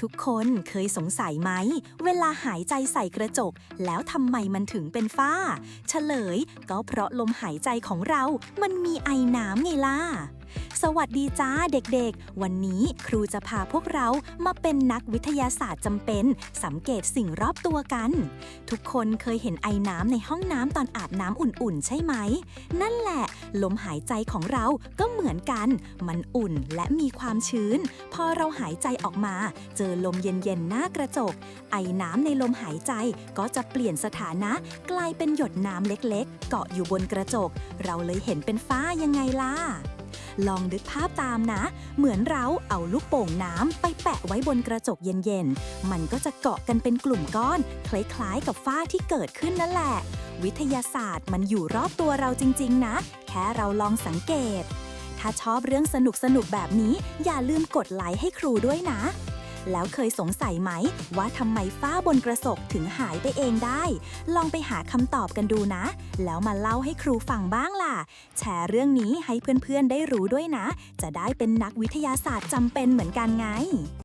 ทุกคนเคยสงสัยไหม เวลาหายใจใส่กระจก แล้วทำไมมันถึงเป็นฝ้า เฉลย ก็เพราะลมหายใจของเรา มันมีไอน้ำไงล่ะ สวัสดีจ้าเด็กๆ วันนี้ครูจะพาพวกเรามาเป็นนักวิทยาศาสตร์จำเป็น สังเกตสิ่งรอบตัวกัน ทุกคนเคยเห็นไอน้ำในห้องน้ำตอนอาบน้ำอุ่นๆ ใช่ไหม นั่นแหละ ลมหายใจของเราก็เหมือนกัน มันอุ่นและมีความชื้น พอเราหายใจออกมา เจอลมเย็นๆหน้ากระจก ไอน้ำในลมหายใจก็จะเปลี่ยนสถานะ กลายเป็นหยดน้ำเล็กๆ เกาะอยู่บนกระจก เราเลยเห็นเป็นฟ้ายังไงล่ะ ลองดึกภาพตามนะ เหมือนเราเอาลูกโป่งน้ำไปแปะไว้บนกระจกเย็นๆ มันก็จะเกาะกันเป็นกลุ่มก้อน คล้ายๆกับฝ้าที่เกิดขึ้นนั่นแหละ วิทยาศาสตร์มันอยู่รอบตัวเราจริง ๆ นะ แค่เราลองสังเกต ถ้าชอบเรื่องสนุกๆแบบนี้ อย่าลืมกดไลค์ให้ครูด้วยนะ แล้วเคยสงสัยไหม ว่าทำไมฝ้าบนกระจกถึงหายไปเองได้ ลองไปหาคำตอบกันดูนะ แล้วมาเล่าให้ครูฟังบ้างล่ะ แชร์เรื่องนี้ให้เพื่อนๆได้รู้ด้วยนะ จะได้เป็นนักวิทยาศาสตร์จำเป็นเหมือนกันไง